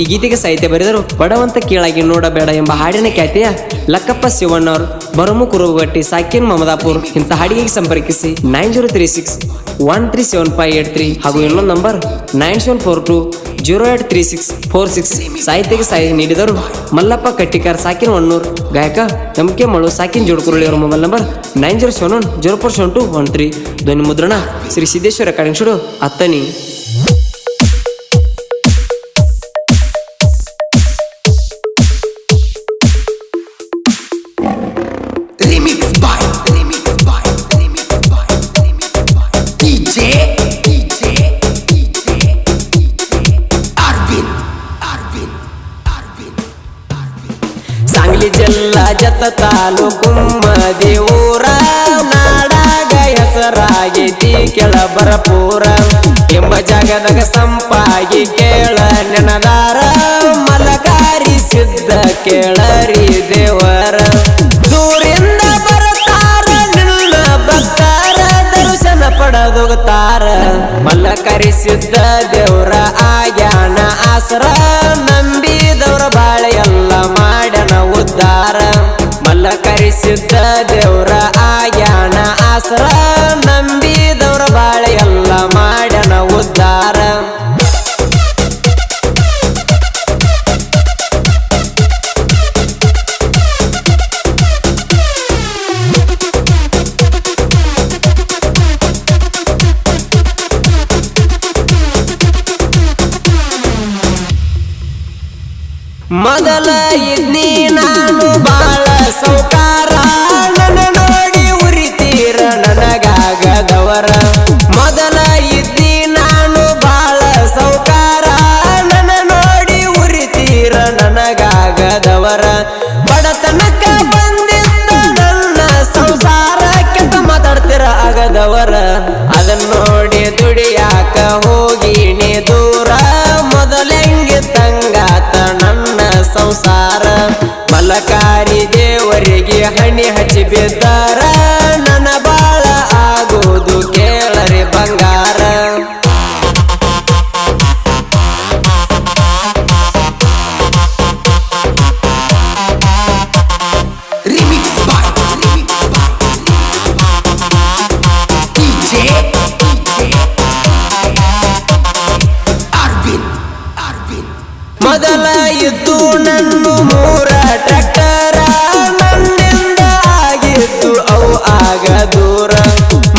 ಈ ಗೀತೆಗೆ ಸಾಹಿತ್ಯ ಬರೆದರು ಬಡವಂತ ಕೀಳಾಗಿ ನೋಡಬೇಡ ಎಂಬ ಹಾಡಿನ ಖ್ಯಾತಿಯ ಲಕ್ಕಪ್ಪ ಶಿವಣ್ಣವರು ಬರಮು ಕುರುಗಟ್ಟಿ ಸಾಕಿನ್ ಮಮದಾಪುರ್ ಇಂಥ ಹಾಡಿಗೆ ಸಂಪರ್ಕಿಸಿ nine zero three six one three seven five eight three ಹಾಗೂ ಇನ್ನೊಂದು number nine seven four two zero eight three six four six ಸಾಹಿತ್ಯಕ್ಕೆ ಸಾಹಿತ್ಯ ನೀಡಿದರು ಮಲ್ಲಪ್ಪ ಕಟ್ಟಿಕಾರ್ ಸಾಕಿನ್ ಒಣ್ಣೂರ್ ಗಾಯಕ ಎಂ ಕೆ ಮಳು ಸಾಕಿನ್ ಜೋಡ್ಕುರುಳಿ ಅವರ mobile number nine zero seven one zero four seven two one three. ಧ್ವನಿ ಮುದ್ರಣ ಶ್ರೀ ಸಿದ್ದೇಶ್ವರ ಕಾರ್ಯಕ್ಷರು ಅತ್ತನಿ. ಜಿಲ್ಲಾ ಜತ ತಾಲೂಕು ದೇವೂರ ನಾಡಾಗ ಹೆಸರಾಗೈತಿ ಕೆಳ ಬರಪೂರ ಎಂಬ ಜಾಗದಾಗ ಸಂಪಾಗಿ ಕೇಳ ನೆನದಾರ ಮಲಕಾರಿ ಕೇಳರಿ ದೇವರ. ದೂರಿಂದ ಬರುತ್ತಾರ ನಿನ್ನ ಭಕ್ತಾರ ದರ್ಶನ ಪಡೆದೋಗುತ್ತಾರ ಮಲಕಾರಿ ಸಿದ್ಧ ದೇವರ ಆಗ್ಯಾನ ಆಸರ ನಂಬಿದವರ ಬಾಳ ಸಿದ್ಧ ದೇವ್ರ ಆಯಾಣ ಆಸರ ನಂಬಿದವ್ರ ಬಾಳೆ ಎಲ್ಲ ಮಾಡ್ಯಾನ ಉದ್ಧಾರ ಮೊದಲ ಇದ್ನಿ ನನಗಾಗದವರ ಮೊದಲ ಇದ್ದಿ ನಾನು ಬಾಳ ಸೌಕಾರ. ನನ್ನ ನೋಡಿ ಉರಿತೀರ ನನಗಾಗದವರ. ಬಡತನಕ ಬಂದಿದ್ದ ನನ್ನ ಸಂಸಾರ, ಕೆಟ್ಟ ಮಾತಾಡ್ತೀರ ಆಗದವರ. ಅದನ್ನ ನೋಡಿ ದುಡಿಯಾಕ ಹೋಗಿನಿ ದೂರ. ಮೊದಲೆಂಗೆ ತಂಗಾತ ನನ್ನ ಸಂಸಾರ. ಮಲಕಾರಿ ದೇವರಿಗೆ ಹಣಿ ಹಚ್ಚಿ ಬಿದ್ದಾರ. ಮೊದಲ ಇದ್ದು ನನ್ನ ಮೂರ ಟ್ರ್ಯಾಕ್ಟರ ನನ್ನಿಂದ ಆಗಿದ್ದು ಅವು ಆಗ ದೂರ.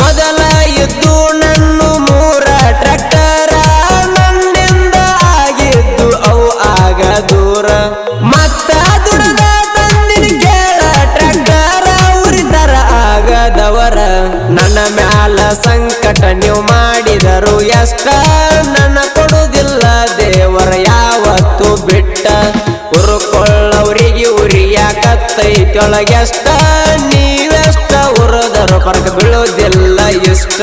ಮೊದಲ ಇದ್ದು ನನ್ನ ಮೂರ ಟ್ರ್ಯಾಕ್ಟರ ನನ್ನಿಂದ ಆಗಿದ್ದು ಅವು ಆಗ ದೂರ. ಮತ್ತ ದುಡದ ತಂದಿನ ಕೇಳ ಟ್ರ್ಯಾಕ್ಟರ ಉರಿತರ ಆಗದವರ. ನನ್ನ ಮ್ಯಾಲ ಸಂಕಟ ನೀವು ಮಾಡಿದರು ಎಷ್ಟ ಬಿಟ್ಟ ಉರುಕೊಳ್ಳವರಿಗೆ ಉರಿಯಾಕತ್ತೈತೊಳಗೆಷ್ಟ ನೀವೆಷ್ಟ ಉರದರು ಪರಕ ಬೀಳೋದಿಲ್ಲ ಇಷ್ಟ.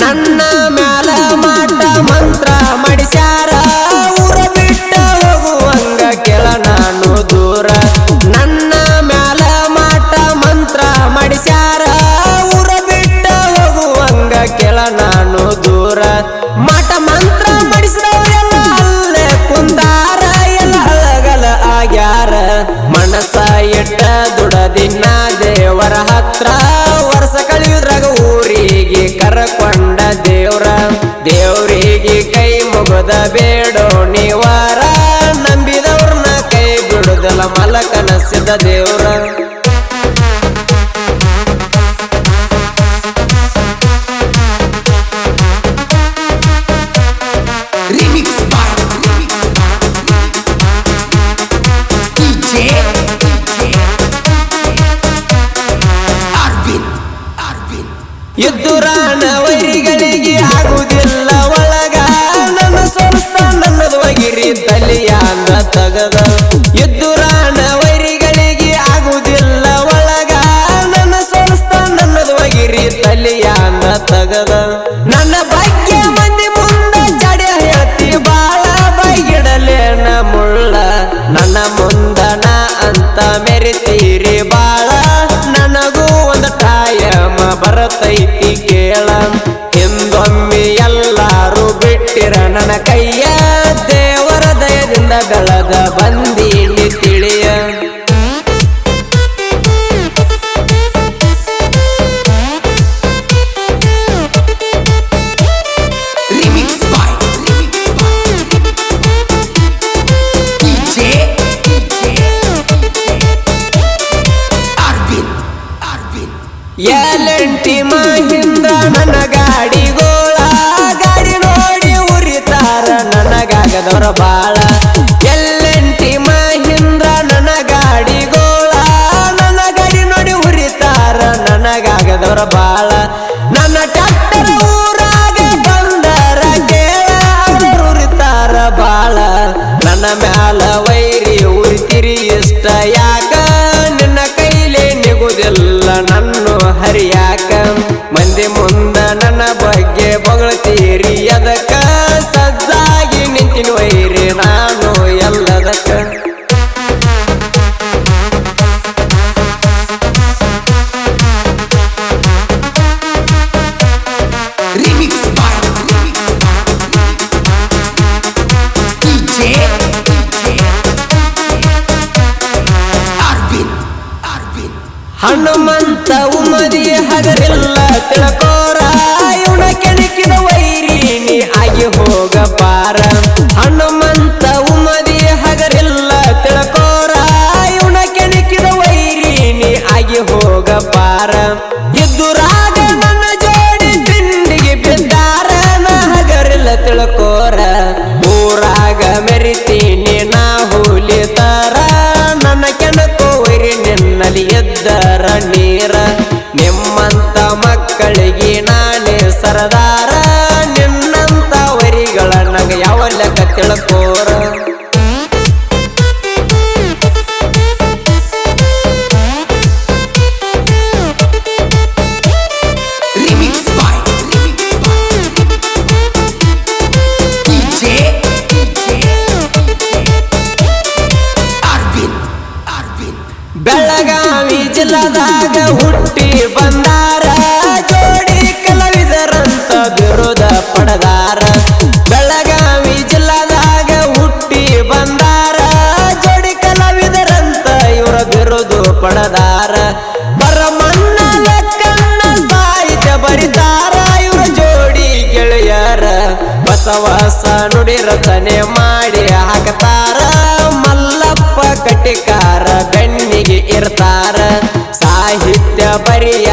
ನನ್ನ ದುಡದಿನ ದೇವರ ಹತ್ರ ವರ್ಷ ಕಳೆಯುದ್ರಾಗ ಊರಿಗೆ ಕರಕೊಂಡ ದೇವ್ರ. ದೇವ್ರಿಗೆ ಕೈ ಮುಗದ ಬೇಡೋ ನೀವಾರ. ನಂಬಿದವ್ರನ್ನ ಕೈ ಬಿಡುದಲ್ಲ ಸಿದ್ಧ ದೇವ್ರ. ತಗದ. ಎದ್ದು ವೈರಿಗಳಿಗೆ ಆಗುವುದಿಲ್ಲ, ಒಳಗ ನನ್ನ ಸಂಸ್ಥ ನನ್ನದು ವೈರಿ ತಲಿಯಾನ ತಗದ. ನನ್ನ ಬಗ್ಗೆ ಮಂದಿ ಮುಂದ ಜಡೆ ಹೇಳ್ತಿ, ಬಾಳ ಬೈಗಿಡಲೇನ ಮುಳ್ಳ. ನನ್ನ ಮುಂದನ ಅಂತ ಮೆರಿತೀರಿ, ಬಾಳ ನನಗೂ ಒಂದ ಟಾಯಮ ಬರತೈತಿ ಕೇಳ. ಹಿಂದೊಮ್ಮೆ ಎಲ್ಲಾರು ಬಿಟ್ಟಿರ ನನ್ನ ಕೈ. ಬೆಳೆದ ಬಂದೀನಿ ತಿಳಿಯ? ಎಲೆಂಟಿ ಮಹಿಂದ ನನ್ನ ಗಾಡಿಗೋಳ ಗಾಡಿ ನೋಡಿ ಉರಿತಾರ ನನಗಾಗದವರ ಬಾಳ. ನನಗಾಗದವರ ಬಾಳ. ನನ್ನ ಟ್ಯಾಕ್ಟರ್ ಊರಾಗ ಬಂದರ ಕೇಳ ಅವ್ರು ಬಾಳ. ನನ್ನ ಮ್ಯಾಲ ವೈರಿ ಉರಿತಿರಿ ಇಷ್ಟ ಯಾಕ? ನಿನ್ನ ಕೈಲೇ ನಿಗುದಿಲ್ಲ ನನ್ನ ಹರಿಯಾಕ. ಮಂದಿ ಮುಂದ ನನ್ನ ಬಗ್ಗೆ ಬೊಗಳ್ತೀರಿ ಹನುಮಂತ ಉಮದಿ ಹಗರಿಲ್ಲ ತಿಳ್ಕೋರ. ಎದ್ದರ ನೀರ ನಿಮ್ಮಂತ ಮಕ್ಕಳಿಗೆ ನಾನೇ ಸರದಾರ. ನಿನ್ನಂತ ವರಿಗಳ ನನಗೆ ಯಾವ ಲೆಕ್ಕ ತಿಳ್ಕೋರ ಬಸವಸ ನುಡಿ ರಚನೆ ಮಾಡಿ ಹಾಕತಾರ. ಮಲ್ಲಪ್ಪ ಕಟಿಕಾರ ಬೆನ್ನಿಗೆ ಇರ್ತಾರ. ಸಾಹಿತ್ಯ ಬರಿಯಾಕ ಸ